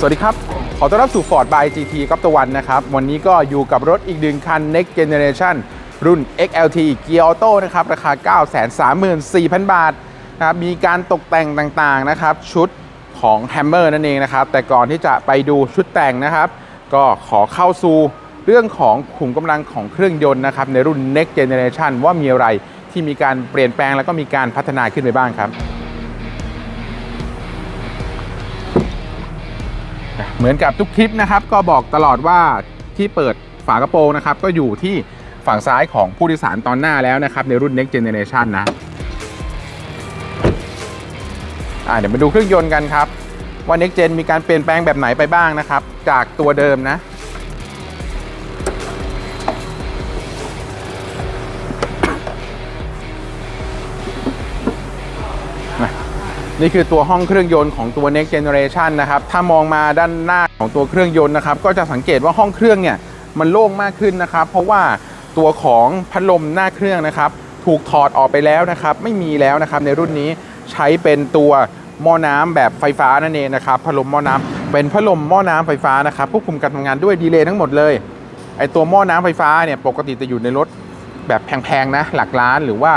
สวัสดีครับ ขอต้อนรับสู่ Ford by GT กับตะวันนะครับ วันนี้ก็อยู่กับรถอีกหนึ่งคัน Next Generation รุ่น XLT Gear Auto นะครับ ราคา 934,000 บาทนะครับ มีการตกแต่งต่างๆนะครับ ชุดของ Hammer นั่นเองนะครับ แต่ก่อนที่จะไปดูชุดแต่งนะครับ ก็ขอเข้าสู่เรื่องของขุมกำลังของเครื่องยนต์นะครับ ในรุ่น Next Generation ว่ามีอะไรที่มีการเปลี่ยนแปลงแล้วก็มีการพัฒนาขึ้นไปบ้างครับ เหมือนกับทุกคลิปนะครับ ก็บอกตลอดว่าที่เปิดฝากระโปรงนะครับ ก็อยู่ที่ฝั่งซ้ายของผู้โดยสารตอนหน้าแล้วนะครับ ในรุ่น Next Generation นะอ่าเดี๋ยวมาดูเครื่องยนต์กันครับ ว่า Next Gen มีการเปลี่ยนแปลงแบบไหนไปบ้างนะครับ จากตัวเดิมนะ นี่คือตัวห้องเครื่องยนต์ของตัว next generation นะครับ ถ้ามองมาด้านหน้าของตัวเครื่องยนต์นะครับ ก็จะสังเกตว่าห้องเครื่องเนี่ยมันโล่งมากขึ้นนะครับ เพราะว่าตัวของพัดลมหน้าเครื่องนะครับ ถูกถอดออกไปแล้วนะครับ ไม่มีแล้วนะครับ ในรุ่นนี้ใช้เป็นตัวหม้อน้ำแบบไฟฟ้านั่นเองนะครับ พัดลมหม้อน้ำเป็นพัดลมหม้อน้ำไฟฟ้านะครับควบคุมการทำงานด้วยดีเลย์ทั้งหมดเลยไอตัวหม้อน้ำไฟฟ้าเนี่ยปกติจะอยู่ในรถแบบแพงๆนะหลักล้านหรือว่า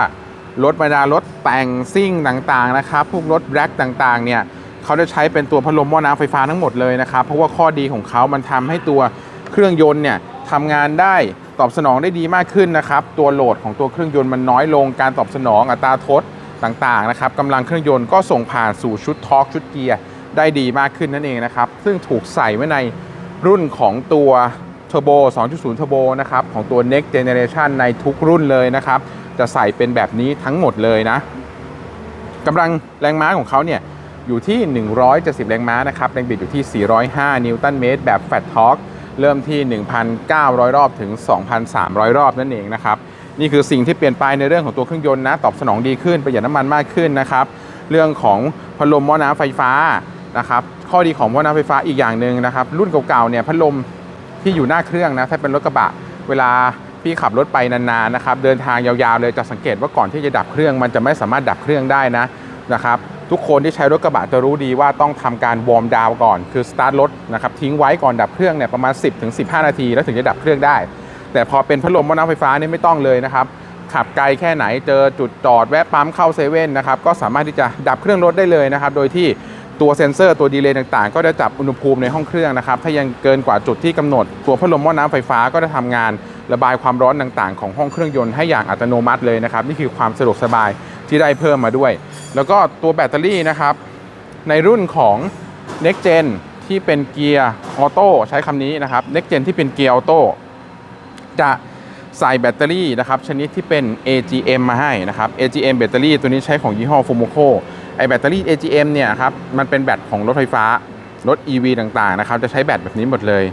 รถบรรดารถแต่งซิ่งต่างๆนะครับพวกรถแบล็กต่างๆเนี่ยเขาจะใช้เป็นตัวพัดลมหม้อน้ำไฟฟ้าทั้งหมดเลยนะครับเพราะว่าข้อดีของเขามันทำให้ตัวเครื่องยนต์เนี่ยทำงานได้ตอบสนองได้ดีมากขึ้นนะครับตัวโหลดของตัวเครื่องยนต์มันน้อยลงการตอบสนองอัตราทดต่างๆนะครับกำลังเครื่องยนต์ก็ส่งผ่านสู่ชุดทอร์กชุดเกียร์ได้ดีมากขึ้นนั่นเองนะครับซึ่งถูกใส่ไว้ในรุ่นของตัว Turbo 2.0 Turbo นะครับของตัว Next Generation ในทุกรุ่นเลยนะครับ จะใส่เป็นแบบนี้ทั้งหมดเลยนะกำลังแรงม้าของเขาเนี่ยอยู่ที่ 170 แรงม้านะครับ แรงบิดอยู่ที่ 405 นิวตันเมตร แบบ Fat Torque เริ่มที่ 1,900 รอบถึง 2,300 รอบนั่นเองนะครับ นี่คือสิ่งที่เปลี่ยนไปในเรื่องของตัวเครื่องยนต์นะ ตอบสนองดีขึ้น ประหยัดน้ำมันมากขึ้นนะครับ เรื่องของพัดลมหม้อน้ำไฟฟ้านะครับ ข้อดีของหม้อน้ำไฟฟ้าอีกอย่างหนึ่งนะครับ รุ่นเก่าๆ เนี่ยพัดลมที่อยู่หน้าเครื่องนะ ถ้าเป็นรถกระบะ เวลา พี่ขับรถไปนานๆนะครับเดินทางยาวๆเลยจะสังเกตว่าก่อนที่จะดับเครื่อง มันจะไม่สามารถดับเครื่องได้นะนะครับทุกคนที่ใช้รถกระบะจะรู้ดีว่าต้องทำการวอร์มดาวน์ก่อนคือสตาร์ทรถนะครับทิ้งไว้ก่อนดับเครื่องเนี่ยประมาณ 10-15 นาที แล้วถึงจะดับเครื่องได้ แต่พอเป็นพัดลมหม้อน้ำไฟฟ้านี่ไม่ต้องเลยนะครับขับไกลแค่ไหนเจอจุดจอดแวะปั๊มเข้าเซเว่นนะครับก็สามารถที่จะดับเครื่องรถได้เลยนะครับโดยที่ตัวเซ็นเซอร์ตัวดีเลย์ต่างๆ ก็จะจับอุณหภูมิในห้องเครื่องนะครับถ้ายังเกินกว่าจุดที่กำหนดตัวพัดลมม้อน้ำไฟฟ้าก็จะทำงาน ระบายความร้อนต่างๆ ของห้องเครื่องยนต์ให้อย่างอัตโนมัติเลยนะครับ นี่คือความสะดวกสบายที่ได้เพิ่มมาด้วย แล้วก็ตัวแบตเตอรี่นะครับ ในรุ่นของ Next Gen ที่เป็นเกียร์ออโต้ใช้คำนี้นะครับ Next Gen ที่เป็นเกียร์ออโต้จะใส่แบตเตอรี่นะครับชนิดที่เป็น AGM มาให้นะครับ AGM แบตเตอรี่ตัวนี้ใช้ของยี่ห้อ Fumoco ไอแบตเตอรี่ AGM เนี่ยครับมันเป็นแบตของรถไฟฟ้ารถ EV ต่างๆนะครับจะใช้แบตแบบนี้หมดเลย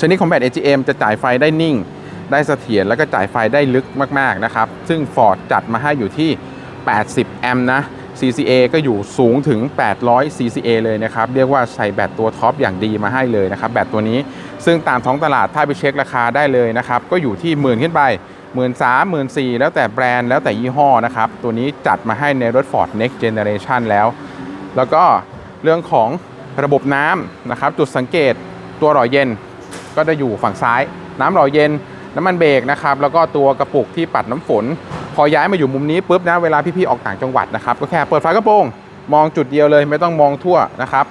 ชนิดของแบต AGM จะจ่ายไฟได้นิ่ง ได้เสถียรแล้วก็จ่ายไฟได้ลึกมากๆนะครับ ซึ่ง Ford จัดมาให้อยู่ที่ 80 แอมป์นะ CCA ก็อยู่สูงถึง 800 CCA เลยนะครับ เรียกว่าใส่แบตตัวท็อปอย่างดีมาให้เลยนะครับ แบตตัวนี้ ซึ่งตามท้องตลาดถ้าไปเช็คราคาได้เลยนะครับ ก็อยู่ที่หมื่นขึ้นไปหมื่นสามหมื่นสี่แล้วแต่แบรนด์แล้วแต่ยี่ห้อนะครับ ตัวนี้จัดมาให้ในรถ Ford Next Generation แล้ว แล้วก็เรื่องของระบบน้ำนะครับ จุดสังเกตตัวหล่อเย็น ก็จะอยู่ฝั่งซ้าย น้ำหล่อเย็น น้ำมันเบรกนะครับแล้วก็ตัวกระปุกที่ปัดน้ำฝน พอย้ายมาอยู่มุมนี้ปุ๊บนะเวลาพี่ๆออกต่างจังหวัดนะครับก็แค่เปิดฝากระโปรงมองจุดเดียวเลยไม่ต้องมองทั่วนะครับ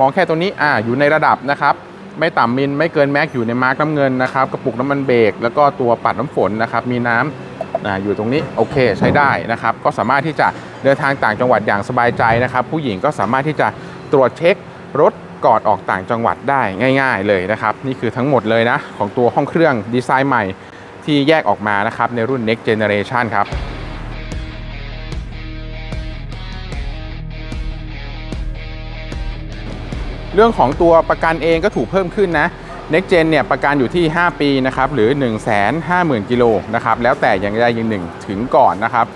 มองแค่ตรงนี้อ่าอยู่ในระดับนะครับไม่ต่ำมิลไม่เกินแม็กอยู่ในมาร์กน้ำเงินนะครับกระปุกน้ำมันเบรกแล้วก็ตัวปัดน้ำฝนนะครับมีน้ำอ่าอยู่ตรงนี้โอเคใช้ได้นะครับ ก็สามารถที่จะเดินทางต่างจังหวัดอย่างสบายใจนะครับ ผู้หญิงก็สามารถที่จะตรวจเช็ครถ ก่อนออกต่างจังหวัดได้ง่าย ๆ เลยนะครับ นี่คือทั้งหมดเลยนะ ของตัวห้องเครื่องดีไซน์ใหม่ที่แยกออกมานะครับในรุ่น next generation ครับเรื่องของตัวประกันเองก็ถูกเพิ่มขึ้นนะ Next Gen เนี่ยประกันอยู่ที่ 5 ปีนะครับหรือ 1 5 0 0 0 0กิโลนะครับแล้วแต่อย่างใดอย่างหนึ่งถึงก่อนนะครับ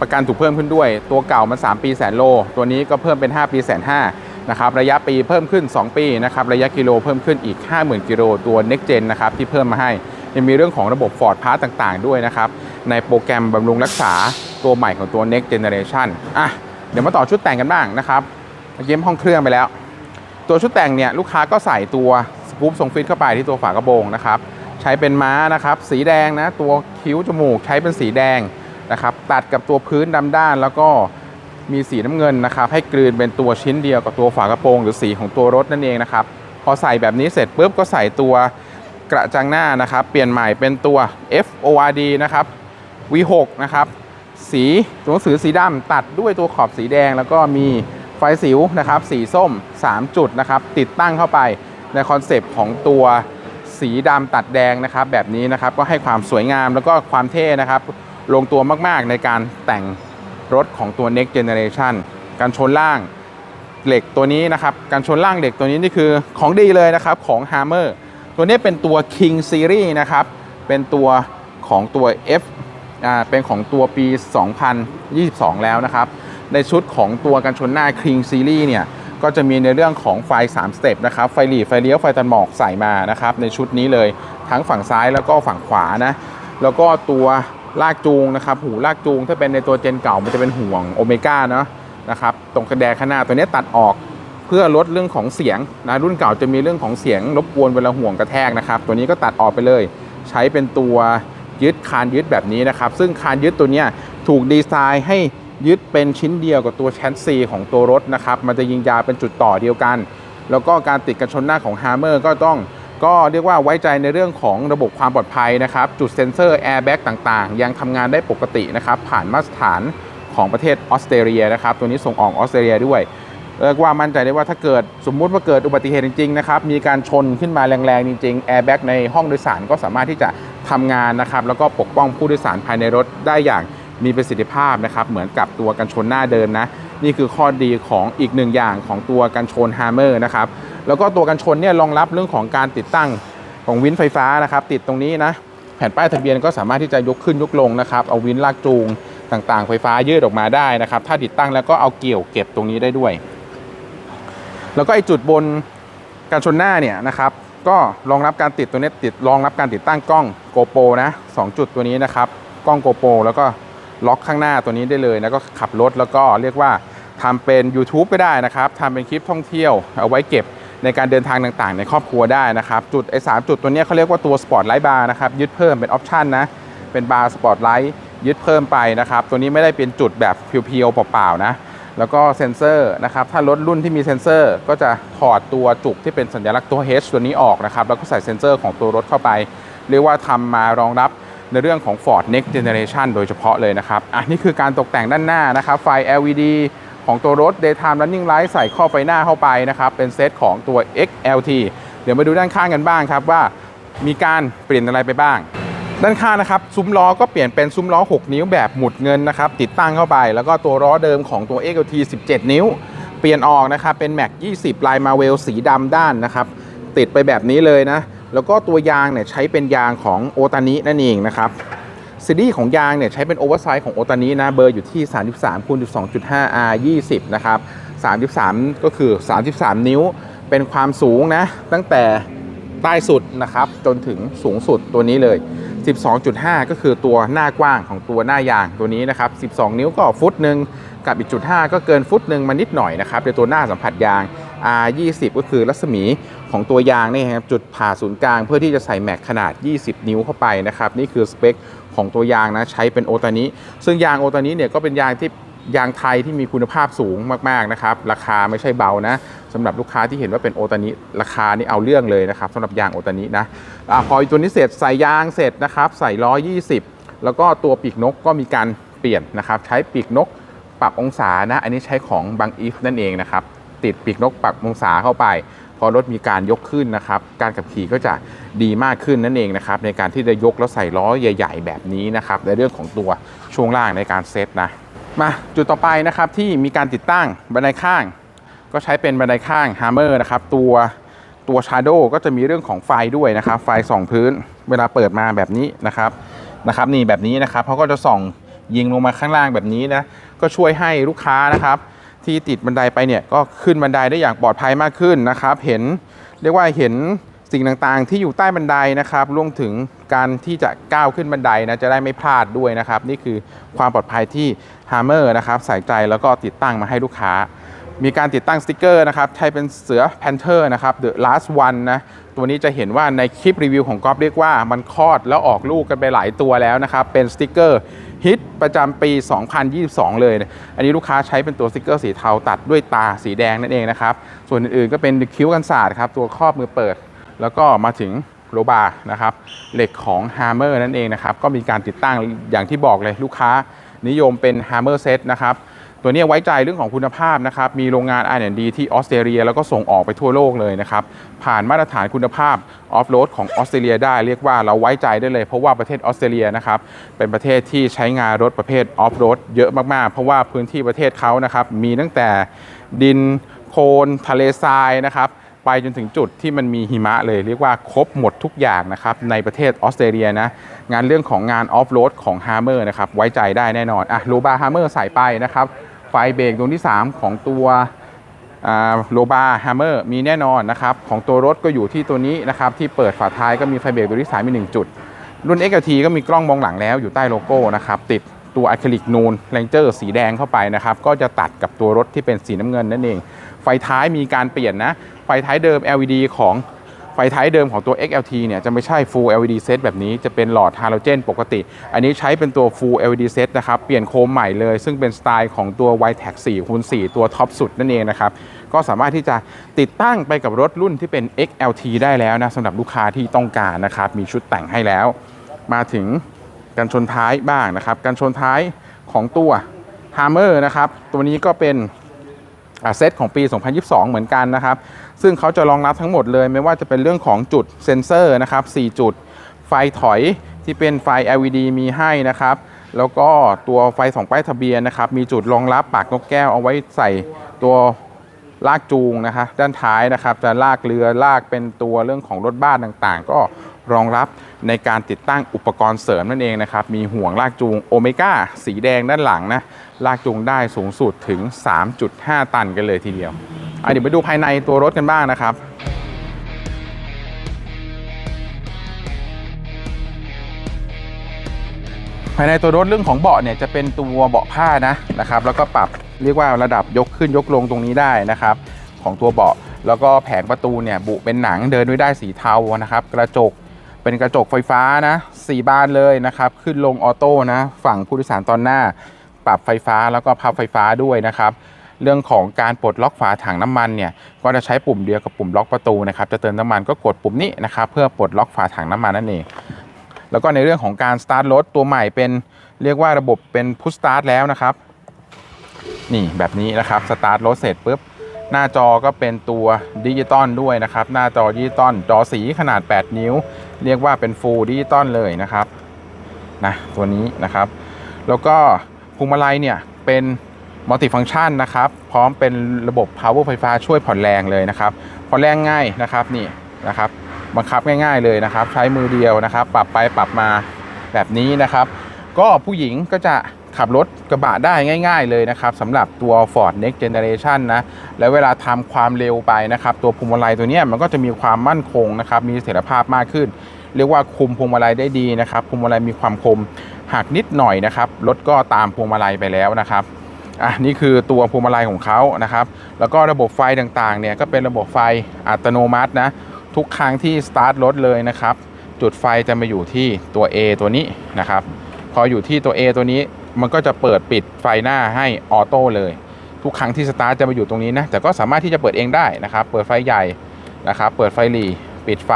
ประกันถูกเพิ่มขึ้นด้วย ตัวเก่ามัน 3 ปีแสนโล ตัวนี้ก็เพิ่มเป็น 5 ปีแสนห้า นะครับระยะปีเพิ่มขึ้น 2 ปีนะครับระยะกิโลเพิ่มขึ้นอีก 50,000 กิโลตัว Next Gen นะครับที่เพิ่มมาให้ยังมีเรื่องของระบบ Ford Pass ต่างๆ ด้วยนะครับในโปรแกรมบำรุงรักษาตัวใหม่ของตัว Next Generation อะเดี๋ยวมาต่อชุดแต่งกันบ้างนะครับเมื่อกี้ห้องเครื่องไปแล้ว ตัวชุดแต่งเนี่ยลูกค้าก็ใส่ตัวสกู๊ปทรงฟิตเข้าไปที่ตัวฝากระโปรงนะครับใช้เป็นม้านะครับสีแดงนะตัวคิ้วจมูกใช้เป็นสีแดงนะครับตัดกับตัวพื้นดำด้านแล้วก็ มีสีน้ำเงินนะครับให้กลืนเป็นตัวชิ้นเดียวกับตัวฝากระโปรงหรือสีของตัวรถนั่นเองนะครับพอใส่แบบนี้เสร็จปุ๊บก็ใส่ตัวกระจังหน้านะครับ เปลี่ยนใหม่เป็นตัว FORD นะครับ V6 นะครับ สีตัวหนังสือสีดำตัดด้วยตัวขอบสีแดง แล้วก็มีไฟสิวนะครับ สีส้ม 3 จุดนะครับ ติดตั้งเข้าไปในคอนเซปต์ของตัวสีดำตัดแดงนะครับ แบบนี้นะครับก็ให้ความสวยงามแล้วก็ความเท่นะครับ ลงตัวมากๆในการแต่ง รถของตัว next generation การชนล่างเหล็กตัวนี้นะครับ การชนล่างเหล็กตัวนี้นี่คือของดีเลยนะครับของ Hammer ตัวนี้เป็นตัว King Series นะครับ เป็นตัวของตัว F อ่าเป็นของตัวปี 2022 แล้วนะครับ ในชุดของตัวกันชนหน้า King Series เนี่ย ก็จะมีในเรื่องของไฟ 3 สเต็ปนะครับ ไฟหลีไฟเลี้ยว ไฟตัดหมอกใส่มานะครับ ในชุดนี้เลยทั้งฝั่งซ้ายแล้วก็ฝั่งขวานะ แล้วก็ตัว ลากจูงนะครับ หูลากจูงถ้าเป็นในตัวเจนเก่ามันจะเป็นห่วงโอเมก้าเนาะนะครับ ตรงกระแดข้างหน้าตัวนี้ตัดออกเพื่อลดเรื่องของเสียงนะรุ่นเก่าจะมีเรื่องของเสียงรบกวนเวลาห่วงกระแทกนะครับ ตัวนี้ก็ตัดออกไปเลย ใช้เป็นตัวยึดคานยึดแบบนี้นะครับ ซึ่งคานยึดตัวนี้ถูกดีไซน์ให้ยึดเป็นชิ้นเดียวกับตัวแชนซีของตัวรถนะครับ มันจะยิงยาเป็นจุดต่อเดียวกัน แล้วก็การติดกันชนหน้าของ Hammer ก็ต้อง ก็เรียกว่าไว้ใจในเรื่องของระบบความปลอดภัยนะครับ จุดเซ็นเซอร์แอร์แบ็กต่างๆ ยังทำงานได้ปกตินะครับ ผ่านมาตรฐานของประเทศออสเตรเลียนะครับ ตัวนี้ส่งออกออสเตรเลียด้วยเรียกว่ามั่นใจได้ว่าถ้าเกิดสมมุติว่าเกิดอุบัติเหตุจริงๆนะครับ มีการชนขึ้นมาแรงๆ จริงๆแอร์แบ็กในห้องโดยสารก็สามารถที่จะทำงานนะครับ แล้วก็ปกป้องผู้โดยสารภายในรถได้อย่างมีประสิทธิภาพนะครับ เหมือนกับตัวกันชนหน้าเดิมนะนี่คือข้อดีของอีกหนึ่งอย่างของตัวกันชน Hammer นะครับ แล้วก็ตัวกันชนเนี่ยรองรับเรื่องของการติดตั้งของวินไฟฟ้านะครับ ติดตรงนี้นะแผ่นป้ายทะเบียนก็สามารถที่จะยกขึ้นยกลงนะครับ เอาวินลากจูงต่างๆ ไฟฟ้ายืดออกมาได้นะครับ ถ้าติดตั้งแล้วก็เอาเกี่ยวเก็บตรงนี้ได้ด้วย แล้วก็ไอจุดบนการชนหน้าเนี่ยนะครับก็รองรับการติดตัวนี้ติดรองรับการติดตั้งกล้อง GoPro นะสองจุดตัวนี้นะครับ กล้อง GoPro แล้วก็ล็อกข้างหน้าตัวนี้ได้เลยแล้วก็ขับรถแล้วก็เรียกว่าทำเป็น YouTube ก็ได้นะครับทำเป็นคลิปท่องเที่ยวเอาไว้เก็บ ในการเดินทางต่างๆ ในครอบครัวได้นะครับจุดไอ้สจุดตัวนี้เขาเรียกว่าตัว Sport Light Bar นะครับยึดเพิ่มเป็นออปชันนะเป็นบาร์สปอร์ตไลท์ยึดเพิ่มไปนะครับตัวนี้ไม่ได้เป็นจุดแบบเพียวๆเปล่าๆนะแล้วก็เซ็นเซอร์นะครับถ้ารถรุ่นที่มีเซ็นเซอร์ก็จะถอดตัวจุกที่เป็นสัญลักษณ์ตัว H ตัวนี้ออกนะครับแล้วก็ใส่เซ็นเซอร์ของตัวรถเข้าไป เรียกว่าทำมารองรับในเรื่องของ Ford Next Generation โดยเฉพาะเลยนะครับ อะนี่คือการตกแต่งด้านหน้านะครับ ไฟ LED ของตัวรถ Daytime Running Light ใส่ข้อไฟหน้าเข้าไปนะครับ เป็นเซตของตัว XLT เดี๋ยวมาดูด้านข้างกันบ้างครับว่ามีการเปลี่ยนอะไรไปบ้าง ด้านข้างนะครับ ซุ้มล้อก็เปลี่ยนเป็นซุ้มล้อ 6 นิ้วแบบหมุดเงินนะครับ ติดตั้งเข้าไป แล้วก็ตัวล้อเดิมของตัว XLT 17 นิ้ว เปลี่ยนออกนะครับ เป็น Mac 20 ลายมาเวลสีดำด้านนะครับ ติดไปแบบนี้เลยนะ แล้วก็ตัวยางเนี่ยใช้เป็นยางของโอตานินั่นเองนะครับ ซีรีส์ของยางเนี่ยใช้เป็นโอเวอร์ไซส์ของโอตานินะเบอร์อยู่ที่ 33คูณ12.5 R 20 นะครับ 33 ก็คือ 33 นิ้ว เป็นความสูงนะ ตั้งแต่ใต้สุดนะครับ จนถึงสูงสุดตัวนี้เลย 12.5 ก็คือตัวหน้ากว้างของตัวหน้ายางตัวนี้นะครับ 12 นิ้วก็ฟุตหนึ่งกับอีกจุด5ก็เกินฟุตหนึ่งมานิดหน่อยนะครับในตัวหน้าสัมผัสยาง R 20 ก็คือรัศมี ของตัวยางนี่ครับจุดผ่าศูนย์กลาง เพื่อที่จะใส่แม็กขนาด 20 นิ้วเข้าไปนะครับนี่คือสเปคของตัวยางนะใช้เป็นโอตานิซึ่งยางโอตานิเนี่ยก็เป็นยางที่ยางไทยที่มีคุณภาพสูงมากๆนะครับราคาไม่ใช่เบานะสำหรับลูกค้าที่เห็นว่าเป็นโอตานิราคานี่เอาเรื่องเลยนะครับสำหรับยางโอตานินะอพอตัวนี้เสร็จใส่ยางเสร็จนะครับใส่ล้อ20 แล้วก็ตัวปีกนกก็มีการเปลี่ยนนะครับใช้ปีกนกปรับองศานะอันนี้ใช้ของบางอีฟนั่นเองนะครับติดปีกนกปรับองศาเข้าไป พอรถมีการยกขึ้นนะครับ การขับขี่ก็จะดีมากขึ้นนั่นเองนะครับ ในการที่จะยกแล้วใส่ล้อใหญ่ ๆ แบบนี้นะครับ ในเรื่องของตัวช่วงล่างในการเซตนะ มาจุดต่อไปนะครับที่มีการติดตั้งบันไดข้าง ก็ใช้เป็นบันไดข้าง Hammer นะครับตัวตัว Shadow ก็จะมีเรื่องของไฟด้วยนะครับ ไฟส่องพื้น เวลาเปิดมาแบบนี้นะครับนะครับ นี่แบบนี้นะครับเขาก็จะส่องยิงลงมาข้างล่างแบบนี้นะก็ช่วยให้ลูกค้านะครับ ที่ติดบันไดไปเนี่ยก็ขึ้นบันไดได้อย่างปลอดภัยมากขึ้นนะครับ เห็นเรียกว่าเห็นสิ่งต่างๆ ที่อยู่ใต้บันไดนะครับรวมถึงการที่จะก้าวขึ้นบันไดนะจะได้ไม่พลาดด้วยนะครับ นี่คือความปลอดภัยที่ Hammer นะครับใส่ใจแล้วก็ติดตั้งมาให้ลูกค้า มีการติดตั้งสติกเกอร์นะครับใช้เป็นเสือ Panther นะครับ The Last One นะ ตัวนี้จะเห็นว่าในคลิปรีวิวของก๊อฟเรียกว่ามันคลอดแล้วออกลูกกันไปหลายตัวแล้วนะครับ เป็นสติกเกอร์ฮิตประจำปี 2022 เลย อันนี้ลูกค้าใช้เป็นตัวสติกเกอร์สีเทาตัดด้วยตาสีแดงนั่นเองนะครับ ส่วนอื่นๆก็เป็นคิ้วกันศาสตร์ครับตัวครอบมือเปิด แล้วก็มาถึงโลบาร์นะครับเหล็กของ Hammer นั่นเองนะครับก็มีการติดตั้งอย่างที่บอกเลยลูกค้านิยมเป็น Hammer Set นะครับ ตัวนี้ไว้ใจเรื่องของคุณภาพนะครับ มีโรงงาน R&D ที่ออสเตรเลีย แล้วก็ส่งออกไปทั่วโลกเลยนะครับ ผ่านมาตรฐานคุณภาพออฟโรดของออสเตรเลียได้เรียกว่าเราไว้ใจได้เลย เพราะว่าประเทศออสเตรเลียนะครับ เป็นประเทศที่ใช้งานรถประเภทออฟโรดเยอะมากๆ เพราะว่าพื้นที่ประเทศเขานะครับ มีตั้งแต่ดินโคลนทะเลทรายนะครับไปจนถึงจุดที่มันมีหิมะเลยเรียกว่าครบหมดทุกอย่างนะครับในประเทศออสเตรเลียนะงานเรื่องของงานออฟโรดของ h a m m e r นะครับไว้ใจได้แน่นอนอะโลบา h a m m e r ใส่ไปนะครับ ไฟเบรกดวงที่ 3 ของตัวโลบา h a m m e r มีแน่นอนนะครับ ของตัวรถก็อยู่ที่ตัวนี้นะครับ ที่เปิดฝาท้ายก็มีไฟเบรกดวงที่3มี 1 จุด รุ่น XLT ก็มีกล้องมองหลังแล้วอยู่ใต้โลโก้นะครับ ติดตัวอะคริลิกนูนแรงเจอร์สีแดงเข้าไปนะครับ ก็จะตัดกับตัวรถที่เป็นสีน้ำเงินนั่นเอง ไฟท้ายมีการเปลี่ยนนะ ไฟท้ายเดิม LED ของ ไฟท้ายเดิมของตัว XLT เนี่ยจะไม่ใช่ Full LED Set แบบนี้จะเป็นหลอดฮาโลเจนปกติ อันนี้ใช้เป็นตัว Full LED Set นะครับ เปลี่ยนโคมใหม่เลย ซึ่งเป็นสไตล์ของตัว y t e c 4คูณ4ตัวท็อปสุดนั่นเองนะครับ ก็สามารถที่จะติดตั้งไปกับรถรุ่นที่เป็น XLT ได้แล้วนะสำหรับลูกค้าที่ต้องการนะครับ มีชุดแต่งให้แล้ว มาถึงกันชนท้ายบ้างนะครับกันชนท้ายของตัว Hammer นะครับตัวนี้ก็เป็นเซตของปี 2022 เหมือนกันนะครับ ซึ่งเขาจะรองรับทั้งหมดเลยไม่ว่าจะเป็นเรื่องของจุดเซ็นเซอร์นะครับ 4 จุด ไฟถอยที่เป็นไฟ LED มีให้นะครับ แล้วก็ตัวไฟสองป้ายทะเบียนนะครับ มีจุดรองรับปากนกแก้วเอาไว้ใส่ตัวลากจูงนะคะด้านท้ายนะครับ จะลากเรือลากเป็นตัวเรื่องของรถบ้านต่างๆ ก็ รองรับในการติดตั้งอุปกรณ์เสริมนั่นเองนะครับ มีห่วงลากจูงโอเมก้าสีแดงด้านหลังนะ ลากจูงได้สูงสุดถึง 3.5 ตันกันเลยทีเดียวเดี๋ยวไปดูภายในตัวรถกันบ้างนะครับภายในตัวรถเรื่องของเบาะเนี่ยจะเป็นตัวเบาะผ้านะนะครับแล้วก็ปรับเรียกว่าระดับยกขึ้นยกลงตรงนี้ได้นะครับ ของตัวเบาะแล้วก็แผงประตูเนี่ยบุเป็นหนังเดินด้วยได้สีเทานะครับ กระจก เป็นกระจกไฟฟ้านะสี่บานเลยนะครับ ขึ้นลงออโต้นะ ฝั่งผู้โดยสารตอนหน้า ปรับไฟฟ้าแล้วก็พับไฟฟ้าด้วยนะครับเรื่องของการปลดล็อกฝาถังน้ำมันเนี่ยก็จะใช้ปุ่มเดียวกับปุ่มล็อกประตูนะครับจะเติมน้ำมันก็กดปุ่มนี้นะครับเพื่อปลดล็อกฝาถังน้ำมันนั่นเองแล้วก็ในเรื่องของการสตาร์ทรถตัวใหม่เป็นเรียกว่าระบบเป็นพุชสตาร์ทแล้วนะครับ นี่แบบนี้นะครับสตาร์ทรถเสร็จปุ๊บ หน้าจอก็เป็นตัวดิจิตอลด้วยนะครับ หน้าจอดิจิตอลจอสีขนาด 8 นิ้ว เรียกว่าเป็นฟูลดิจิตอลเลยนะครับนะตัวนี้นะครับ แล้วก็พวงมาลัยเนี่ยเป็นมัลติฟัง c t ชันนะครับ พร้อมเป็นระบบ power ไฟฟ้าช่วยผ่อนแรงเลยนะครับผ่อนแรงง่ายนะครับนี่นะครับบังคับง่าย ๆเลยนะครับ ใช้มือเดียวนะครับ ปรับไปปรับมาแบบนี้นะครับ ก็ผู้หญิงก็จะ ขับรถกระบะได้ง่ายๆเลยนะครับสำหรับตัว Ford Next Generation นะแล้วเวลาทำความเร็วไปนะครับ ตัวพวงมาลัยตัวนี้มันก็จะมีความมั่นคงนะครับมีเสถียรภาพมากขึ้น เรียกว่าคุมพวงมาลัยได้ดีนะครับพวงมาลัยมีความคมหักนิดหน่อยนะครับรถก็ตามพวงมาลัยไปแล้วนะครับอะนี่คือตัวพวงมาลัยของเขานะครับ แล้วก็ระบบไฟต่างๆเนี่ยก็เป็นระบบไฟอัตโนมัตินะทุกครั้งที่สตาร์ทรถเลยนะครับ จุดไฟจะมาอยู่ที่ตัว A ตัวนี้นะครับ พออยู่ที่ตัว A ตัวนี้ มันก็จะเปิดปิดไฟหน้าให้ออโต้เลย ทุกครั้งที่สตาร์ทจะมาอยู่ตรงนี้นะ แต่ก็สามารถที่จะเปิดเองได้นะครับ เปิดไฟใหญ่นะครับ เปิดไฟหลีปิดไฟ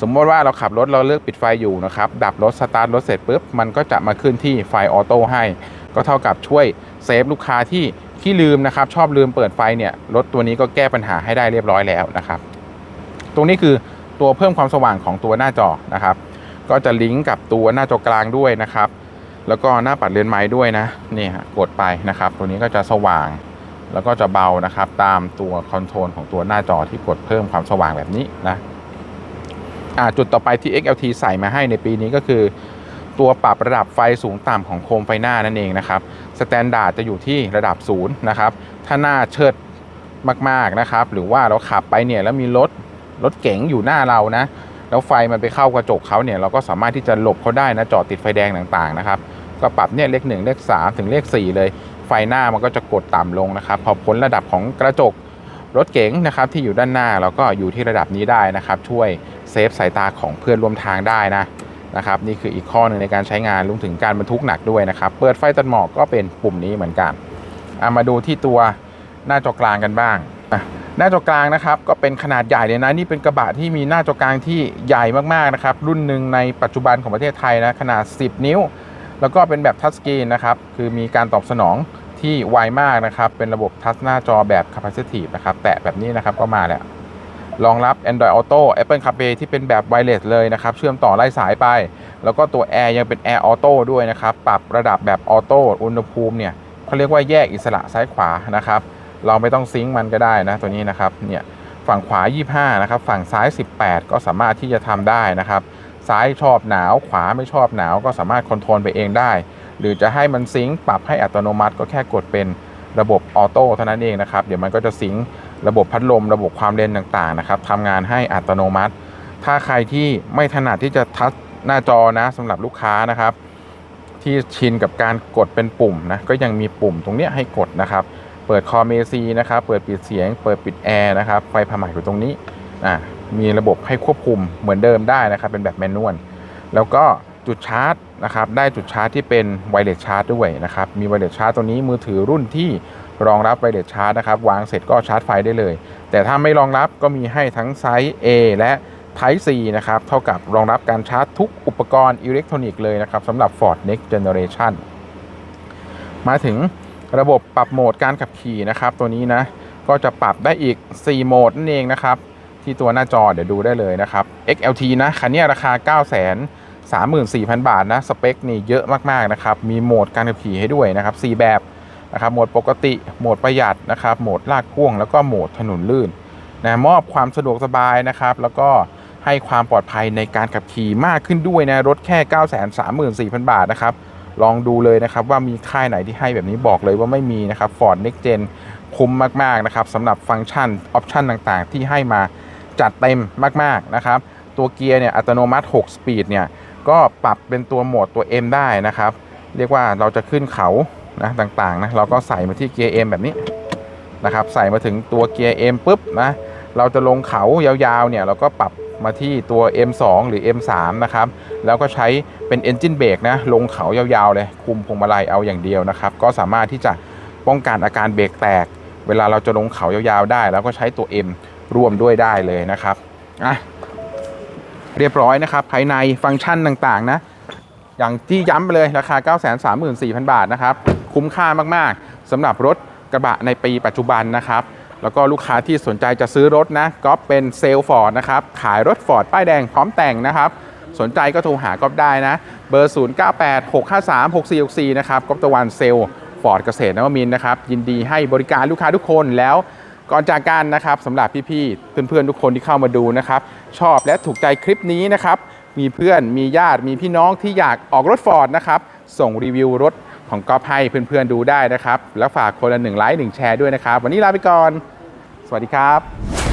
สมมติว่าเราขับรถเราเลือกปิดไฟอยู่นะครับ ดับรถสตาร์ทรถเสร็จปุ๊บ มันก็จะมาขึ้นที่ไฟออโต้ให้ ก็เท่ากับช่วยเซฟลูกค้าที่ที่ลืมนะครับ ชอบลืมเปิดไฟเนี่ย รถตัวนี้ก็แก้ปัญหาให้ได้เรียบร้อยแล้วนะครับ ตรงนี้คือตัวเพิ่มความสว่างของตัวหน้าจอนะครับ ก็จะลิงก์กับตัวหน้าจอกลางด้วยนะครับ แล้วก็หน้าปัดเรือนไม้ด้วยนะนี่ฮะกดไปนะครับ ตัวนี้ก็จะสว่าง แล้วก็จะเบานะครับ ตามตัวคอนโทรลของตัวหน้าจอที่กดเพิ่มความสว่างแบบนี้นะจุดต่อไปที่ XLT ใส่มาให้ในปีนี้ก็คือ ตัวปรับระดับไฟสูงต่ำของโคมไฟหน้านั่นเองนะครับสแตนดาร์ดจะอยู่ที่ระดับศูนย์นะครับถ้าหน้าเชิดมากๆนะครับ หรือว่าเราขับไปเนี่ยแล้วมีรถรถเก๋งอยู่หน้าเรานะ แล้วไฟมันไปเข้ากระจกเขาเนี่ยเราก็สามารถที่จะหลบเขาได้นะจอดติดไฟแดงต่างๆนะครับก็ปรับเนี่ยเลขหนึ่งเลขสามถึงเลขสี่เลย ไฟหน้ามันก็จะกดต่ำลงนะครับ พอพ้นระดับของกระจกรถเก๋งนะครับที่อยู่ด้านหน้าเราก็อยู่ที่ระดับนี้ได้นะครับ ช่วยเซฟสายตาของเพื่อนร่วมทางได้นะนะครับ นี่คืออีกข้อหนึ่งในการใช้งานรวมถึงการบรรทุกหนักด้วยนะครับ เปิดไฟตัดหมอกก็เป็นปุ่มนี้เหมือนกันอะมาดูที่ตัวหน้าจอกลางกันบ้างอะ หน้าจอกลางนะครับก็เป็นขนาดใหญ่เลยนะนี่เป็นกระบะที่มีหน้าจอกลางที่ใหญ่มากๆนะครับรุ่นหนึ่งในปัจจุบันของประเทศไทยนะขนาด 10 นิ้ว แล้วก็เป็นแบบทัชสกรีนนะครับคือมีการตอบสนองที่ไวมากนะครับเป็นระบบทัชหน้าจอแบบ Capacitive นะครับแตะแบบนี้นะครับก็มาแล้วรองรับ Android Auto Apple CarPlay ที่เป็นแบบไวเลสเลยนะครับ เชื่อมต่อไร้สายไป แล้วก็ตัว Air ยังเป็น Air Auto ด้วยนะครับ ปรับระดับแบบออโต้อุณหภูมิเนี่ยเขาเรียกว่าแยกอิสระซ้ายขวานะครับ เราไม่ต้องซิงค์มันก็ได้นะตัวนี้นะครับเนี่ยฝั่งขวา 25 นะครับ ฝั่งซ้าย 18 ก็สามารถที่จะทำได้นะครับ ซ้ายชอบหนาว ขวาไม่ชอบหนาว ก็สามารถคอนโทรลไปเองได้ หรือจะให้มันซิงค์ปรับให้อัตโนมัติก็แค่กดเป็นระบบออโต้เท่านั้นเองนะครับ เดี๋ยวมันก็จะซิงค์ระบบพัดลม ระบบความเร็นต่างๆนะครับทำงานให้อัตโนมัติ ถ้าใครที่ไม่ถนัดที่จะทัชหน้าจอนะสำหรับลูกค้านะครับ ที่ชินกับการกดเป็นปุ่มนะ ก็ยังมีปุ่มตรงนี้ให้กดนะครับ เปิดคอมเอซีนะครับ เปิดปิดเสียง เปิดปิดแอร์นะครับ ไฟผมาอยู่ตรงนี้อะมีระบบให้ควบคุมเหมือนเดิมได้นะครับ เป็นแบบแมนนวล แล้วก็จุดชาร์จนะครับ ได้จุดชาร์จที่เป็นไวเลสชาร์จด้วยนะครับ มีไวเลสชาร์จตัวนี้มือถือรุ่นที่รองรับไวเลสชาร์จนะครับ วางเสร็จก็ชาร์จไฟได้เลย แต่ถ้าไม่รองรับก็มีให้ทั้งไซส์ A และ Type C นะครับ เท่ากับรองรับการชาร์จทุกอุปกรณ์อิเล็กทรอนิกส์เลยนะครับสำหรับ Ford Next Generation มาถึง ระบบปรับโหมดการขับขี่นะครับ ตัวนี้นะ ก็จะปรับได้อีก 4 โหมดนั่นเองนะครับ ที่ตัวหน้าจอเดี๋ยวดูได้เลยนะครับ XLT นะคันนี้ราคา9 3 4 0 0 0 บาทนะ สเปคนี่เยอะมาก ๆ นะครับ มีโหมดการขับขี่ให้ด้วยนะครับ 4 แบบนะครับ โหมดปกติ โหมดประหยัดนะครับ โหมดลากพ่วง แล้วก็โหมดถนนลื่นนะมอบความสะดวกสบายนะครับ แล้วก็ให้ความปลอดภัยในการขับขี่มากขึ้นด้วยนะ รถแค่ 9 3 4 0 0 0 บาทนะครับ ลองดูเลยนะครับว่ามีค่ายไหนที่ให้แบบนี้บอกเลยว่าไม่มีนะครับ Ford Next Gen คุ้มมากๆนะครับสำหรับฟังก์ชันออปชันต่างๆ ที่ให้มาจัดเต็มมากๆนะครับ ตัวเกียร์เนี่ยอัตโนมัติ 6 สปีดเนี่ยก็ปรับเป็นตัวโหมดตัว M ได้นะครับ เรียกว่าเราจะขึ้นเขานะต่างๆนะเราก็ใส่มาที่เกียร์ M แบบนี้นะครับใส่มาถึงตัวเกียร์ M ปุ๊บนะเราจะลงเขายาวๆเนี่ยเราก็ปรับมาที่ตัว M2 หรือ M3 นะครับ แล้วก็ใช้ เป็น Engine Brake นะลงเขายาวๆเลย คุมพวงมาลัยเอาอย่างเดียวนะครับ ก็สามารถที่จะป้องกันอาการเบรกแตก เวลาเราจะลงเขายาวๆได้ แล้วก็ใช้ตัว M ร่วมด้วยได้เลยนะครับอะเรียบร้อยนะครับ ภายในฟังก์ชันต่างๆนะอย่างที่ย้ำไปเลยราคา 934,000 บาทนะครับ คุ้มค่ามากๆสำหรับรถกระบะในปีปัจจุบันนะครับ แล้วก็ลูกค้าที่สนใจจะซื้อรถนะก็เป็นเซลล์ฟอร์ดนะครับ ขายรถฟอร์ดป้ายแดงพร้อมแต่งนะครับ สนใจก็โทรหาก๊อฟได้นะ เบอร์ 0986536464 นะครับก๊อฟตะวันเซลล์ฟอร์ดเกษตรนวมินนะครับ ยินดีให้บริการลูกค้าทุกคนแล้วก่อนจากกันนะครับสำหรับพี่ๆเพื่อนๆทุกคนที่เข้ามาดูนะครับ ชอบและถูกใจคลิปนี้นะครับ มีเพื่อนมีญาติมีพี่น้องที่อยากออกรถฟอร์ดนะครับ ส่งรีวิวรถของก๊อฟให้เพื่อนๆดูได้นะครับ แล้วฝากคนละหนึ่งไลค์หนึ่งแชร์ด้วยนะครับ วันนี้ลาไปก่อน สวัสดีครับ